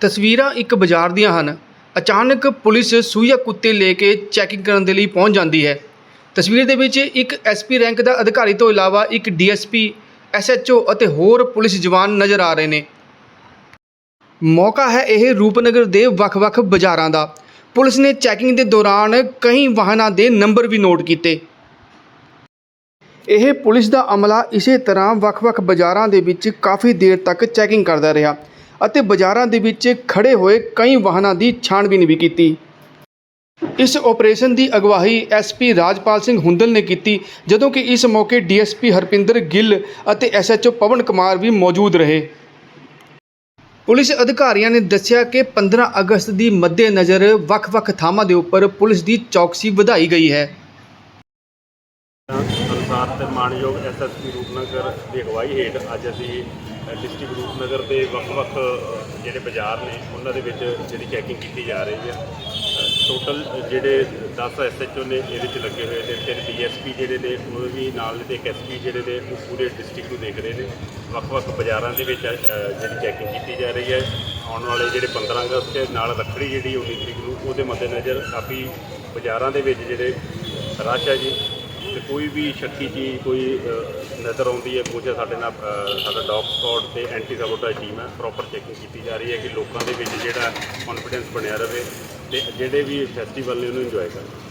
ਤਸਵੀਰਾਂ ਇੱਕ ਬਾਜ਼ਾਰ ਦੀਆਂ ਹਨ। ਅਚਾਨਕ ਪੁਲਿਸ ਸੂਈਆ ਕੁੱਤੇ ਲੈ ਕੇ ਚੈਕਿੰਗ ਕਰਨ ਦੇ ਲਈ ਪਹੁੰਚ ਜਾਂਦੀ ਹੈ। ਤਸਵੀਰ ਦੇ ਵਿੱਚ ਇੱਕ ਐਸਪੀ ਰੈਂਕ ਦਾ ਅਧਿਕਾਰੀ ਤੋਂ ਇਲਾਵਾ ਇੱਕ ਡੀਐਸਪੀ ਐਸਐਚਓ ਅਤੇ ਹੋਰ ਪੁਲਿਸ ਜਵਾਨ ਨਜ਼ਰ ਆ ਰਹੇ ਨੇ। ਮੌਕਾ ਹੈ ਇਹ ਰੂਪਨਗਰ ਦੇ ਵੱਖ-ਵੱਖ ਬਾਜ਼ਾਰਾਂ ਦਾ। ਪੁਲਿਸ ਨੇ ਚੈਕਿੰਗ ਦੇ ਦੌਰਾਨ ਕਈ ਵਾਹਨਾਂ ਦੇ ਨੰਬਰ ਵੀ ਨੋਟ ਕੀਤੇ। ਇਹ ਪੁਲਿਸ ਦਾ ਅਮਲਾ ਇਸੇ ਤਰ੍ਹਾਂ ਵੱਖ-ਵੱਖ ਬਾਜ਼ਾਰਾਂ ਦੇ ਵਿੱਚ ਕਾਫੀ ਦੇਰ ਤੱਕ ਚੈਕਿੰਗ ਕਰਦਾ ਰਿਹਾ। ਅਤੇ ਬਾਜ਼ਾਰਾਂ ਦੇ ਵਿੱਚ ਖੜ੍ਹੇ ਹੋਏ ਕਈ ਵਾਹਨਾਂ ਦੀ ਛਾਣਬੀਨ ਵੀ ਕੀਤੀ। ਇਸ ਆਪਰੇਸ਼ਨ ਦੀ ਅਗਵਾਈ ਐਸਪੀ ਰਾਜਪਾਲ ਸਿੰਘ ਹੁੰਦਲ ਨੇ ਕੀਤੀ, ਜਦੋਂ ਕਿ ਇਸ ਮੌਕੇ ਡੀਐਸਪੀ ਹਰਪਿੰਦਰ ਗਿੱਲ ਅਤੇ ਐਸਐਚਓ ਪਵਨ ਕੁਮਾਰ ਵੀ ਮੌਜੂਦ ਰਹੇ। ਪੁਲਿਸ ਅਧਿਕਾਰੀਆਂ ਨੇ ਦੱਸਿਆ ਕਿ 15 ਅਗਸਤ ਦੀ ਮੱਦੇਨਜ਼ਰ ਵੱਖ-ਵੱਖ ਥਾਵਾਂ ਦੇ ਉੱਪਰ ਪੁਲਿਸ ਦੀ ਚੌਕਸੀ ਵਧਾਈ ਗਈ ਹੈ। ਅਨੁਸਾਰ ਤੇ ਮਾਨਯੋਗ ਐਸਐਸਪੀ ਰੂਪਨਗਰ ਦੀ ਅਗਵਾਈ ਹੇਠ ਅੱਜ ਅਸੀਂ ਡਿਸਟ੍ਰਿਕਟ ਰੂਪਨਗਰ ਦੇ ਵੱਖ-ਵੱਖ ਜਿਹੜੇ ਬਾਜ਼ਾਰ ਨੇ, ਉਹਨਾਂ ਦੇ ਵਿੱਚ ਜਿਹੜੀ ਚੈਕਿੰਗ ਕੀਤੀ ਜਾ ਰਹੀ ਹੈ। ਟੋਟਲ ਜਿਹੜੇ 10 ਐਸਐਚਓ ਨੇ, ਇਹਦੇ ਵਿੱਚ ਲੱਗੇ ਹੋਏ ਨੇ। ਫਿਰ ਡੀਐਸਪੀ ਜਿਹੜੇ ਨੇ, ਉਹ ਵੀ ਨਾਲ ਨੇ ਤੇ ਇੱਕ ਐਸਪੀ ਜਿਹੜੇ ਨੇ, ਉਹ ਪੂਰੇ ਡਿਸਟ੍ਰਿਕਟ ਨੂੰ ਦੇਖ ਰਹੇ ਨੇ। ਵੱਖ-ਵੱਖ ਬਾਜ਼ਾਰਾਂ ਦੇ ਵਿੱਚ ਜਿਹੜੀ ਚੈਕਿੰਗ ਕੀਤੀ ਜਾ ਰਹੀ ਹੈ। ਆਉਣ ਵਾਲੇ ਜਿਹੜੇ 15 ਅਗਸਤ ਦੇ ਨਾਲ ਰੱਖੜੀ ਜਿਹੜੀ 19 ਤਰੀਕ ਨੂੰ, ਉਹਦੇ ਮੱਦੇਨਜ਼ਰ ਕਾਫੀ ਬਾਜ਼ਾਰਾਂ ਦੇ ਵਿੱਚ ਜਿਹੜੇ ਰਸ਼ ਹੈ ਜੀ। ਤੇ ਕੋਈ ਵੀ ਸ਼ੱਕੀ ਚੀਜ਼ ਕੋਈ ਅ, ਨਜ਼ਰ ਆਉਂਦੀ ਹੈ ਕੁਝ ਸਾਡੇ ਨਾਲ ਅ, ਸਾਡਾ ਡੌਗ ਸਪੌਟ ਤੇ ਐਂਟੀ ਸਾਬੋਟੇਜ ਟੀਮ ਹੈ ਪ੍ਰੋਪਰ ਚੈਕਿੰਗ ਕੀਤੀ ਜਾ ਰਹੀ ਹੈ ਕਿ ਲੋਕਾਂ ਦੇ ਵਿੱਚ ਜਿਹੜਾ ਕੌਨਫੀਡੈਂਸ ਬਣਿਆ ਰਵੇ ਤੇ ਜਿਹੜੇ ਵੀ ਫੈਸਟੀਵਲ ਨੇ ਉਹਨੂੰ ਇੰਜੋਏ ਕਰਨ।